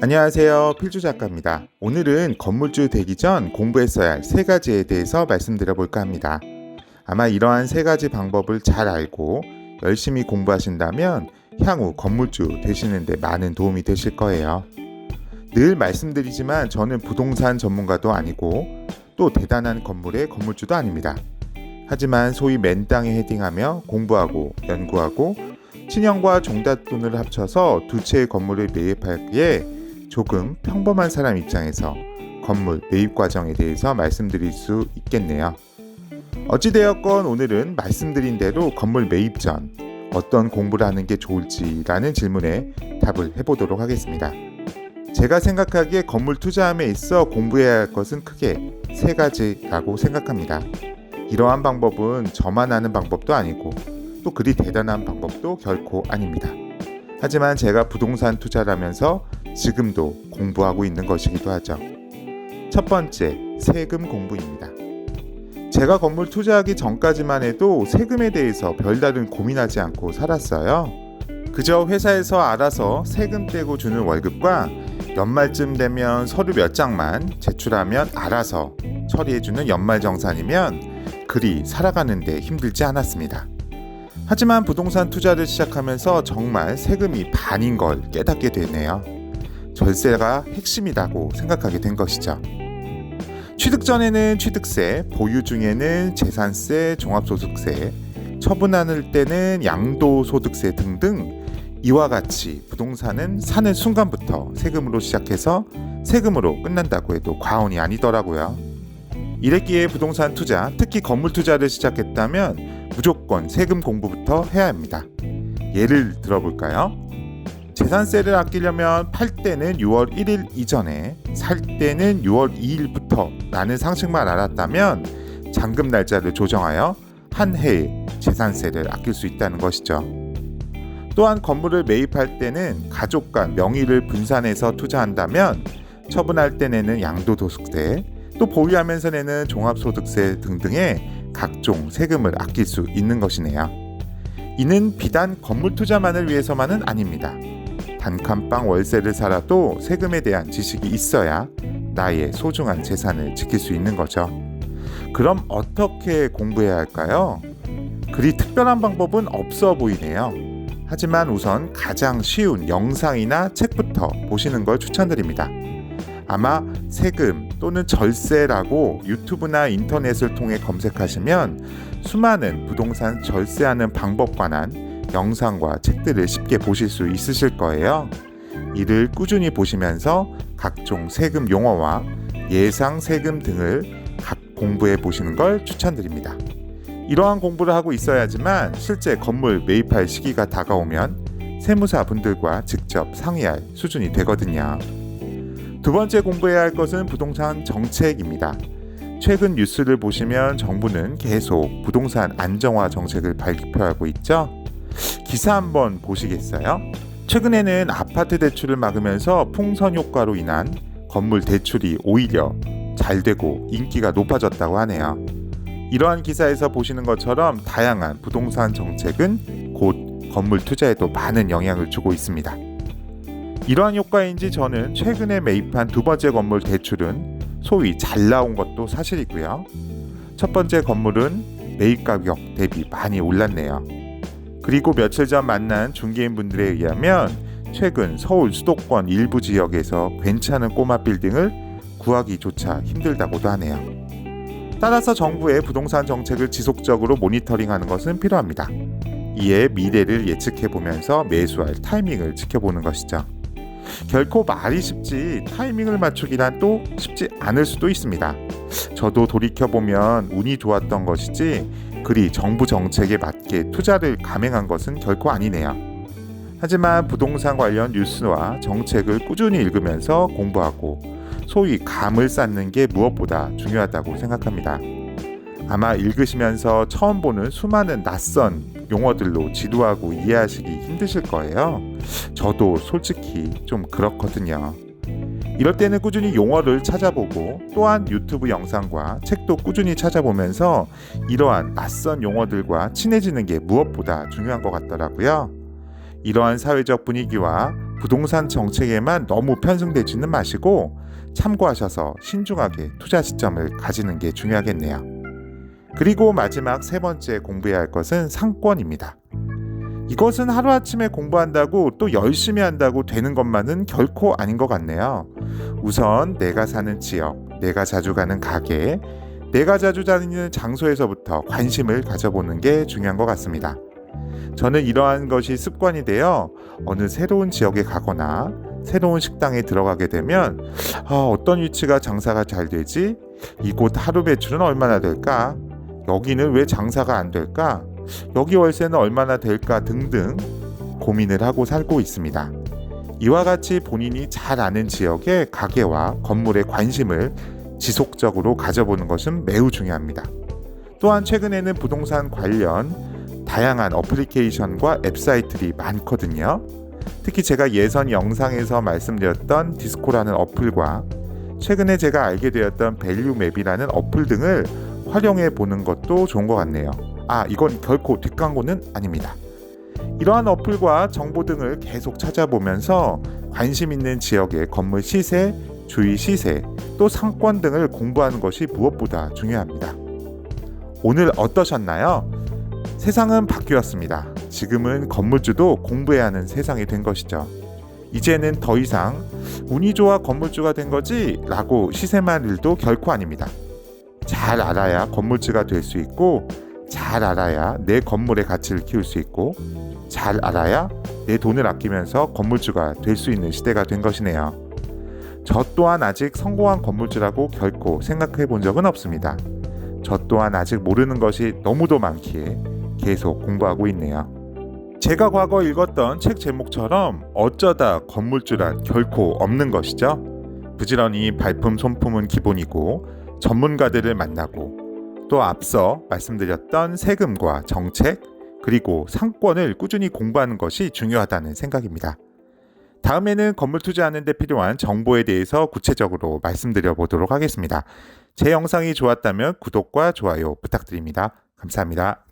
안녕하세요. 필주 작가입니다. 오늘은 건물주 되기 전 공부했어야 할 세 가지에 대해서 말씀드려 볼까 합니다. 아마 이러한 세 가지 방법을 잘 알고 열심히 공부하신다면 향후 건물주 되시는데 많은 도움이 되실 거예요. 늘 말씀드리지만 저는 부동산 전문가도 아니고 또 대단한 건물의 건물주도 아닙니다. 하지만 소위 맨땅에 헤딩하며 공부하고 연구하고 친형과 종잣돈을 합쳐서 두 채의 건물을 매입하기에 조금 평범한 사람 입장에서 건물 매입 과정에 대해서 말씀드릴 수 있겠네요. 어찌되었건 오늘은 말씀드린 대로 건물 매입 전 어떤 공부를 하는 게 좋을지라는 질문에 답을 해보도록 하겠습니다. 제가 생각하기에 건물 투자함에 있어 공부해야 할 것은 크게 세 가지라고 생각합니다. 이러한 방법은 저만 아는 방법도 아니고 또 그리 대단한 방법도 결코 아닙니다. 하지만 제가 부동산 투자를 하면서 지금도 공부하고 있는 것이기도 하죠. 첫 번째, 세금 공부입니다. 제가 건물 투자하기 전까지만 해도 세금에 대해서 별다른 고민하지 않고 살았어요. 그저 회사에서 알아서 세금 떼고 주는 월급과 연말쯤 되면 서류 몇 장만 제출하면 알아서 처리해주는 연말정산이면 그리 살아가는데 힘들지 않았습니다. 하지만 부동산 투자를 시작하면서 정말 세금이 반인 걸 깨닫게 되네요. 절세가 핵심이라고 생각하게 된 것이죠. 취득 전에는 취득세, 보유 중에는 재산세, 종합소득세, 처분할 때는 양도소득세 등등 이와 같이 부동산은 사는 순간부터 세금으로 시작해서 세금으로 끝난다고 해도 과언이 아니더라고요. 이랬기에 부동산 투자, 특히 건물 투자를 시작했다면 무조건 세금 공부부터 해야 합니다. 예를 들어볼까요? 재산세를 아끼려면 팔 때는 6월 1일 이전에, 살 때는 6월 2일부터 라는 상식만 알았다면 잔금 날짜를 조정하여 한 해에 재산세를 아낄 수 있다는 것이죠. 또한 건물을 매입할 때는 가족 간 명의를 분산해서 투자한다면 처분할 때 내는 양도소득세, 또 보유하면서 내는 종합소득세 등등의 각종 세금을 아낄 수 있는 것이네요. 이는 비단 건물 투자만을 위해서만은 아닙니다. 단칸방 월세를 살아도 세금에 대한 지식이 있어야 나의 소중한 재산을 지킬 수 있는 거죠. 그럼 어떻게 공부해야 할까요? 그리 특별한 방법은 없어 보이네요. 하지만 우선 가장 쉬운 영상이나 책부터 보시는 걸 추천드립니다. 아마 세금 또는 절세라고 유튜브나 인터넷을 통해 검색하시면 수많은 부동산 절세하는 방법 관한 영상과 책들을 쉽게 보실 수 있으실 거예요. 이를 꾸준히 보시면서 각종 세금 용어와 예상 세금 등을 각 공부해 보시는 걸 추천드립니다. 이러한 공부를 하고 있어야지만 실제 건물 매입할 시기가 다가오면 세무사 분들과 직접 상의할 수준이 되거든요. 두 번째 공부해야 할 것은 부동산 정책입니다. 최근 뉴스를 보시면 정부는 계속 부동산 안정화 정책을 발표하고 있죠. 기사 한번 보시겠어요? 최근에는 아파트 대출을 막으면서 풍선 효과로 인한 건물 대출이 오히려 잘 되고 인기가 높아졌다고 하네요. 이러한 기사에서 보시는 것처럼 다양한 부동산 정책은 곧 건물 투자에도 많은 영향을 주고 있습니다. 이러한 효과인지 저는 최근에 매입한 두 번째 건물 대출은 소위 잘 나온 것도 사실이고요. 첫 번째 건물은 매입 가격 대비 많이 올랐네요. 그리고 며칠 전 만난 중개인분들에 의하면 최근 서울 수도권 일부 지역에서 괜찮은 꼬마 빌딩을 구하기조차 힘들다고도 하네요. 따라서 정부의 부동산 정책을 지속적으로 모니터링하는 것은 필요합니다. 이에 미래를 예측해 보면서 매수할 타이밍을 지켜보는 것이죠. 결코 말이 쉽지 타이밍을 맞추기란 또 쉽지 않을 수도 있습니다. 저도 돌이켜 보면 운이 좋았던 것이지 그리 정부 정책에 맞게 투자를 감행한 것은 결코 아니네요. 하지만 부동산 관련 뉴스와 정책을 꾸준히 읽으면서 공부하고 소위 감을 쌓는 게 무엇보다 중요하다고 생각합니다. 아마 읽으시면서 처음 보는 수많은 낯선 용어들로 지도하고 이해하시기 힘드실 거예요. 저도 솔직히 좀 그렇거든요. 이럴 때는 꾸준히 용어를 찾아보고 또한 유튜브 영상과 책도 꾸준히 찾아보면서 이러한 낯선 용어들과 친해지는 게 무엇보다 중요한 것 같더라고요. 이러한 사회적 분위기와 부동산 정책에만 너무 편승되지는 마시고 참고하셔서 신중하게 투자 시점을 가지는 게 중요하겠네요. 그리고 마지막 세 번째 공부해야 할 것은 상권입니다. 이것은 하루아침에 공부한다고 또 열심히 한다고 되는 것만은 결코 아닌 것 같네요. 우선 내가 사는 지역, 내가 자주 가는 가게, 내가 자주 다니는 장소에서부터 관심을 가져보는 게 중요한 것 같습니다. 저는 이러한 것이 습관이 되어 어느 새로운 지역에 가거나 새로운 식당에 들어가게 되면 아, 어떤 위치가 장사가 잘 되지? 이곳 하루 매출은 얼마나 될까? 여기는 왜 장사가 안 될까? 여기 월세는 얼마나 될까 등등 고민을 하고 살고 있습니다. 이와 같이 본인이 잘 아는 지역의 가게와 건물에 관심을 지속적으로 가져보는 것은 매우 중요합니다. 또한 최근에는 부동산 관련 다양한 어플리케이션과 앱사이트들이 많거든요. 특히 제가 예선 영상에서 말씀드렸던 디스코라는 어플과 최근에 제가 알게 되었던 밸류맵이라는 어플 등을 활용해 보는 것도 좋은 것 같네요. 아, 이건 결코 뒷광고는 아닙니다. 이러한 어플과 정보 등을 계속 찾아보면서 관심 있는 지역의 건물 시세, 주위 시세, 또 상권 등을 공부하는 것이 무엇보다 중요합니다. 오늘 어떠셨나요? 세상은 바뀌었습니다. 지금은 건물주도 공부해야 하는 세상이 된 것이죠. 이제는 더 이상 운이 좋아 건물주가 된 거지 라고 시샘할 일도 결코 아닙니다. 잘 알아야 건물주가 될 수 있고 잘 알아야 내 건물의 가치를 키울 수 있고 잘 알아야 내 돈을 아끼면서 건물주가 될 수 있는 시대가 된 것이네요. 저 또한 아직 성공한 건물주라고 결코 생각해 본 적은 없습니다. 저 또한 아직 모르는 것이 너무도 많기에 계속 공부하고 있네요. 제가 과거 읽었던 책 제목처럼 어쩌다 건물주란 결코 없는 것이죠. 부지런히 발품 손품은 기본이고 전문가들을 만나고 또 앞서 말씀드렸던 세금과 정책 그리고 상권을 꾸준히 공부하는 것이 중요하다는 생각입니다. 다음에는 건물 투자하는 데 필요한 정보에 대해서 구체적으로 말씀드려 보도록 하겠습니다. 제 영상이 좋았다면 구독과 좋아요 부탁드립니다. 감사합니다.